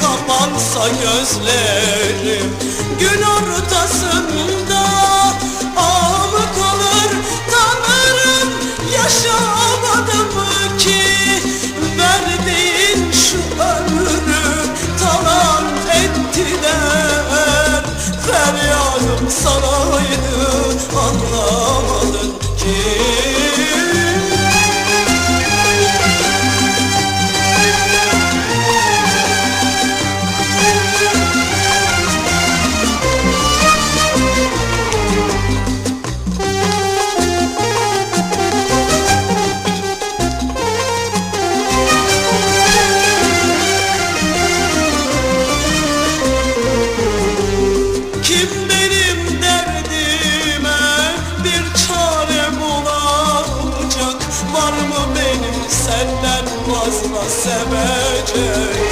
kapansa gözlerim. Gün ortasında fazla sevecek